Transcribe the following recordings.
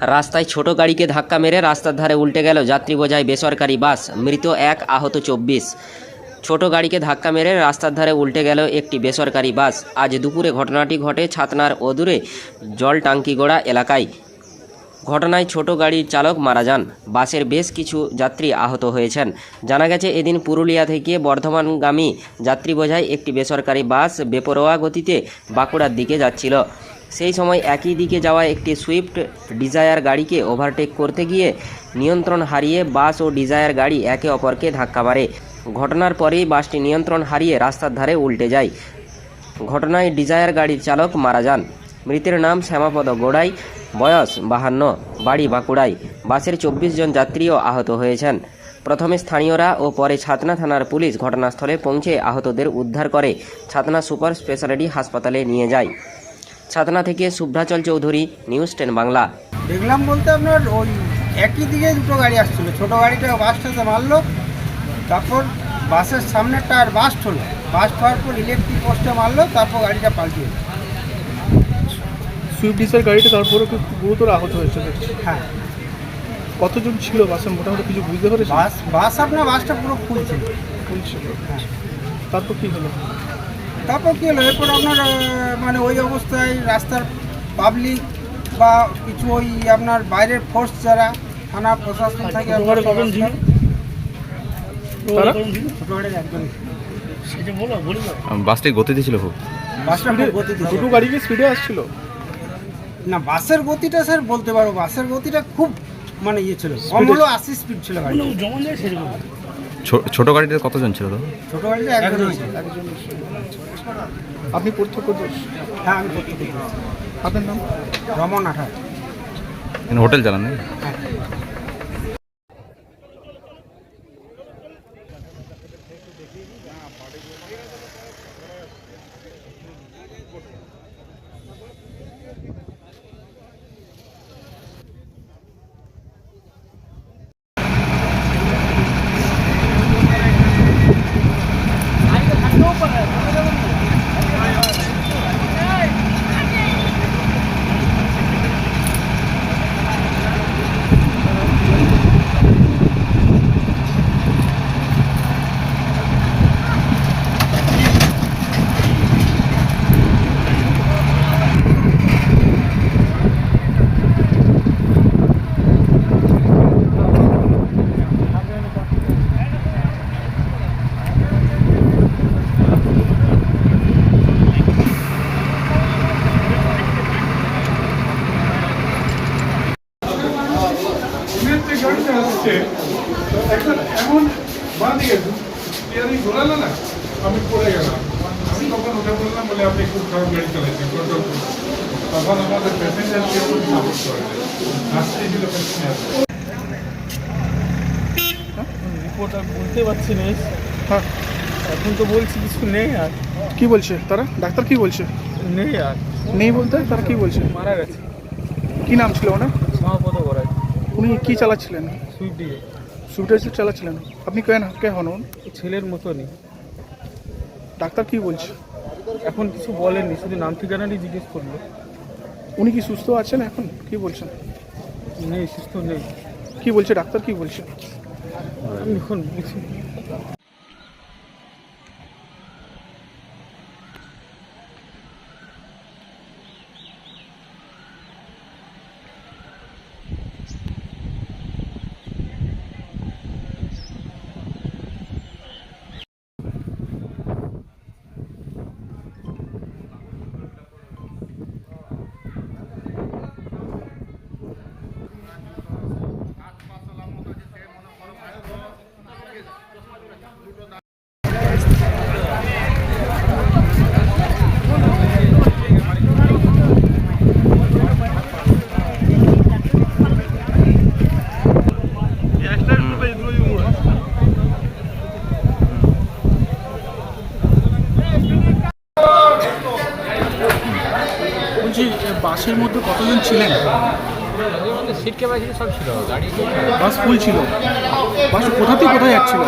রাস্তায় ছোট গাড়িকে ধাক্কা মেরে রাস্তার ধারে উল্টে গেল যাত্রী বোঝাই বেসরকারি বাস, মৃত এক আহত চব্বিশ। ছোট গাড়িকে ধাক্কা মেরে রাস্তার ধারে উল্টে গেল একটি বেসরকারি বাস। আজ দুপুরে ঘটনাটি ঘটে ছাতনার অদূরে জল টাঙ্কিগোড়া এলাকায়। ঘটনায় ছোট গাড়ির চালক মারা যান। বাসের বেশ কিছু যাত্রী আহত হয়েছেন। জানা গেছে, এদিন পুরুলিয়া থেকে বর্ধমানগামী যাত্রী বোঝাই একটি বেসরকারি বাস বেপরোয়া গতিতে বাঁকুড়ার দিকে যাচ্ছিল। সেই সময় একই দিকে যাওয়া একটি সুইফট ডিজায়ার গাড়িকে ওভারটেক করতে গিয়ে নিয়ন্ত্রণ হারিয়ে বাস ও ডিজায়ার গাড়ি একে অপরকে ধাক্কা মারে। ঘটনার পরেই বাসটি নিয়ন্ত্রণ হারিয়ে রাস্তার ধারে উল্টে যায়। ঘটনায় ডিজায়ার গাড়ির চালক মারা যান। মৃতের নাম শ্যামাপদ গোড়াই, বয়স বাহান্ন, বাড়ি বাঁকুড়ায়। বাসের চব্বিশ জন যাত্রীও আহত হয়েছেন। প্রথমে স্থানীয়রা ও পরে ছাতনা থানার পুলিশ ঘটনাস্থলে পৌঁছে আহতদের উদ্ধার করে। ছাতনা সুপার স্পেশালিটি হাসপাতালে নিয়ে যায়। ছাতনা থেকে শুভ্রাচল চৌধুরী নিউজ টেন বাংলা দেখলাম বলতে আপনার ওই একই দিকে দুটো গাড়ি আসছিল। ছোট গাড়িটা বাসটাতে মারলো। তারপর বাসের সামনেটা আর বাস্ট হলো বাস্ট হওয়ার পর ইলেকট্রিক পোস্টে মারলো তারপর গাড়িটা পাল্টিয়ে। সুইফট ডিজায়ার গাড়িটা তারপরে খুব গুরুতর আহত হয়েছে হ্যাঁ। কতজন ছিল বাসে মোটামুটি কিছু বুঝতে পেরেছে বাস বাস আপনার বাসটা পুরো ফুল ছিল। ছিল। হ্যাঁ। তারপর কি হলো? তারপর কী হলো? এরপর আপনার মানে ওই অবস্থায় রাস্তার পাবলিক বা কিছু ওই আপনার বাইরের ফোর্স যারা থানা প্রশাসন থাকে গাড়ির একজন বাসটি গতিতে ছিল খুব। বাসটা গতিতে দুটো গাড়ি কি স্পিডে আসছিল? না বাসের গতিটা স্যার বলতে পারব বাসের গতিটা খুব মানে ইয়ে ছিল। কম হলো আশি স্পিড ছিল গাড়ি ছোট গাড়িতে কতজন ছিল তো? ছোট গাড়িটা একজন ছিল। আপনি প্রত্যক্ষদর্শী হ্যাঁ আমি আপনার নাম? রমন আঠা এখানে হোটেল চালান নাকি? যে গাড়িটা আসছে একটা এমন বাঁ দিকে স্টিয়ারিং ঘোরালো না? আমি পড়ে গেলাম। আমি তখন উঠে বললাম বলে আপনি খুব খারাপ গাড়ি কন্ট্রোল তখন আমাদের প্যাসেঞ্জারকে সাপোর্ট করে আসতেই ছিল প্যাসেঞ্জার বলতে পারছি না হ্যাঁ। এখন তো বলছি কিছু নেই আর। কি বলছে? তারা? ডাক্তার কি বলছে? নেই আর। নেই বলতে? তারা কি বলছে? মারা গেছে। কি নাম ছিল ওনার? সমাপত করায় উনি কি চালাচ্ছিলেন? সুইফট দিয়ে। ডিজায়ার চালাচ্ছিলেন। আপনি কেন কে হন উনি? ছেলের মতনই। ডাক্তার কি বলছে? এখন কিছু বলেননি শুধু নাম ঠিকানাটি জিজ্ঞেস করল। উনি কি সুস্থ আছেন এখন? কি বলছেন? নেই সুস্থ নেই। কি বলছে ডাক্তার কি বলছে? আমি এখন বলছি মধ্যে কতজন ছিলেন? সিট ক্যাপাসিটি সব ছিল গাড়ি বাস ফুল ছিল। বাস কোথা থেকে কোথায় যাচ্ছিল?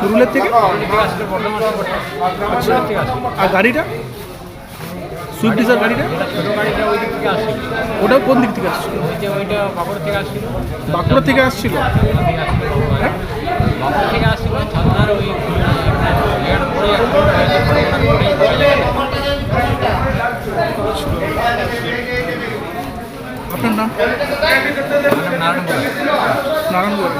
পুরুলিয়ার থেকে? বর্ধমান আর গাড়িটা? সুইফট ডিজার গাড়িটা? ওই থেকে আসছিল ওটা কোন দিক থেকে আসছিল? ওইটা বাবর থেকে আসছিল। বাঁকুড়া থেকে আসছিল? বাবর থেকে আসছিল ওই জায়গাটা পড়ে যাচ্ছিল আপনার নাম? নারায়ণ নারায়ণগড়